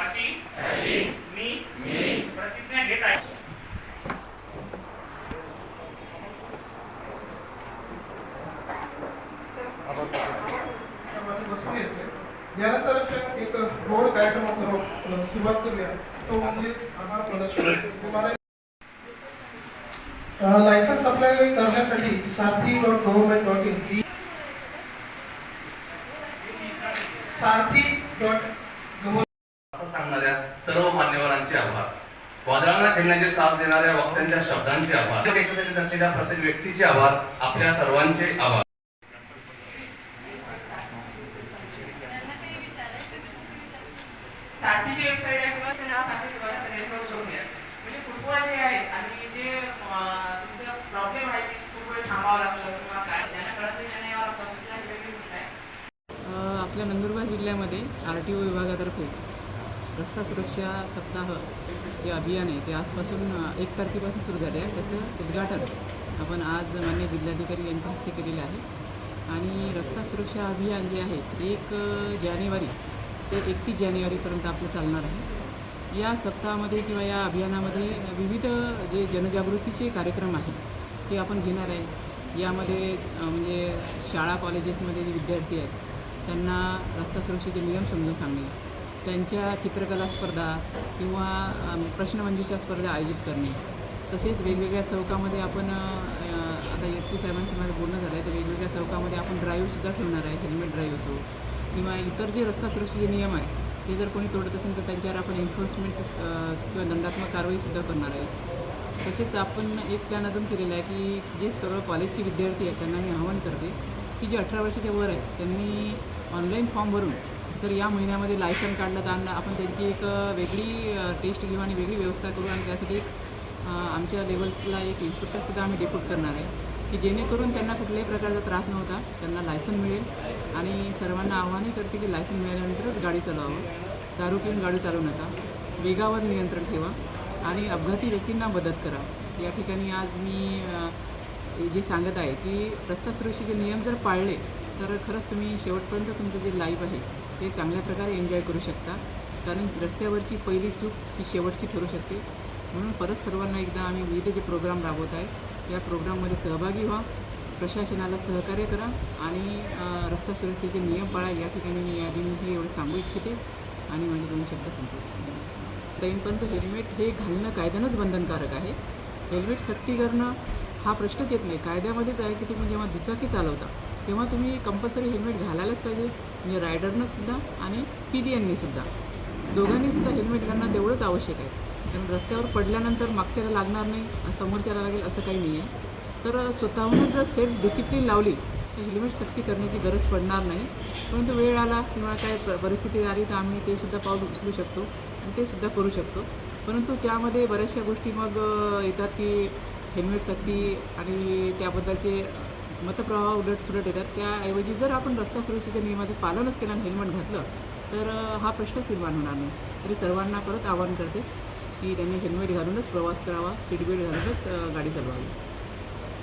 अशी मी प्रतिज्ञा घेत आहे. यानंतर एक गोड कार्यक्रम सुरुवात करूया. तो म्हणजे आभार प्रदर्शन. लायसन्स अप्लाय करण्यासाठी Sarathi dot government dot in ही सारथी असं सांगणाऱ्या सर्व मान्यवरांचे आभार. वादळांना खेळण्याचे साथ देणाऱ्या वक्त्यांच्या शब्दांचे आभार. देशासाठी झटलेल्या प्रत्येक व्यक्तीचे आभार. आपल्या सर्वांचे आभार. साथीची वेबसाईट आहे किंवा ते नाव सांगते तुम्हाला सगळ्यांकडून शोधून घ्या म्हणजे फुटबॉल जे आहे आणि जे तुमचं प्रॉब्लेम आहे की वेळ थांबावं लागतं किंवा काय ज्यांना कळत नाही त्यांना यावं लागतं म्हणजे ही वेगळी गोष्ट आहे अ, आपल्या नंदुरबार जिल्ह्यामध्ये आर टी ओ विभागातर्फे रस्ता सुरक्षा सप्ताह जे अभियान आहे ते आजपासून एक तारखेपासून सुरू झाले आहे. त्याचं उद्घाटन आपण आज मान्य जिल्हाधिकारी यांच्या हस्ते केलेलं आहे. आणि रस्ता सुरक्षा अभियान जे आहे एक जानेवारी ते एकतीस जानेवारीपर्यंत आपलं चालणार आहे. या सप्ताहामध्ये किंवा या अभियानामध्ये विविध जे जनजागृतीचे कार्यक्रम आहेत ते आपण घेणार आहे. यामध्ये म्हणजे शाळा कॉलेजेसमध्ये जे विद्यार्थी आहेत त्यांना रस्ता सुरक्षेचे नियम समजून सांगणे त्यांच्या चित्रकला स्पर्धा किंवा प्रश्नमंजूच्या स्पर्धा आयोजित करणे. तसेच वेगवेगळ्या चौकामध्ये आपण आता एस पी साहेबांशी माझं बोलणं झालं आहे तर वेगवेगळ्या चौकामध्ये आपण ड्राईव्हसुद्धा ठेवणार आहे हेल्मेट ड्राईव्ह असो किंवा इतर जे रस्ता सुरक्षेचे नियम आहे ते जर कोणी तोडत असेल तर त्यांच्यावर आपण एन्फोर्समेंट किंवा दंडात्मक कारवाईसुद्धा करणार आहे. तसेच आपण एक प्लॅन अजून केलेला आहे की जे सर्व कॉलेजचे विद्यार्थी आहेत त्यांना मी आवाहन करते की जे अठरा वर्षाच्या वर आहेत त्यांनी ऑनलाईन फॉर्म भरून तर या महिन्यामध्ये लायसन काढलं तर आपण त्यांची एक वेगळी टेस्ट घेऊ आणि वेगळी व्यवस्था करू आणि त्यासाठी आमच्या लेवलला एक इन्स्पेक्टरसुद्धा आम्ही डेप्यूट करणार आहे की जेणेकरून त्यांना कुठल्याही प्रकारचा त्रास नव्हता त्यांना लायसन मिळेल आणि सर्वांना आव्हानही करते की लायसन मिळाल्यानंतरच गाडी चालवावं. दारू पिऊन गाडी चालवू नका. वेगावर नियंत्रण ठेवा आणि अपघाती व्यक्तींना मदत करा. या ठिकाणी आज मी जे सांगत आहे की रस्ता सुरक्षेचे नियम जर पाळले तर खरंच तुम्ही शेवटपर्यंत तुमचं जे लाईफ आहे ते चांगल्या प्रकारे एन्जॉय करू शकता. कारण रस्त्यावरची पहिली चूक ही शेवटची ठरू शकते. म्हणून परत सर्वांना एकदा आम्ही विविध जे प्रोग्राम राबवत आहे या प्रोग्राममध्ये सहभागी व्हा प्रशासनाला सहकार्य करा आणि रस्ता सुरक्षेचे नियम पाळा. या ठिकाणी मी यादी हे एवढं सांगू इच्छिते. आणि म्हणजे दोन शब्द सांगतो तैनपर्यंत हेल्मेट हे घालणं कायद्यानंच बंधनकारक आहे. हेल्मेट सक्ती करणं हा प्रश्नच येत नाही. कायद्यामध्येच आहे की तुम्ही जेव्हा दुचाकी चालवता तेव्हा तुम्ही कंपल्सरी हेल्मेट घालायलाच पाहिजे म्हणजे रायडरनं सुद्धा आणि पी डी सुद्धा. दोघांनी सुद्धा हेल्मेट घालणं तेवढंच आवश्यक आहे. कारण रस्त्यावर पडल्यानंतर मागच्याला लागणार नाही समोरच्याला लागेल असं काही नाही आहे तर स्वतःहूनच जर सेल्फ डिसिप्लिन लावली तर हेल्मेट सक्ती करण्याची गरज पडणार नाही. परंतु वेळ आला किंवा काय परिस्थिती आली तर आम्ही ते सुद्धा पाऊल उचलू शकतो आणि ते सुद्धा करू शकतो. परंतु त्यामध्ये बऱ्याचशा गोष्टी मग येतात की हेल्मेट सक्ती आणि त्याबद्दलचे मतप्रवाह उलट सुलट येतात. त्याऐवजी जर आपण रस्ता सुरक्षेच्या नियमाचं पालनच केलं आणि हेल्मेट घातलं तर हा प्रश्नच निर्माण होणार नाही. तरी सर्वांना परत आवाहन करते की त्यांनी हेल्मेट घालूनच प्रवास करावा सीट बेल्ट घालूनच गाडी चालवावी.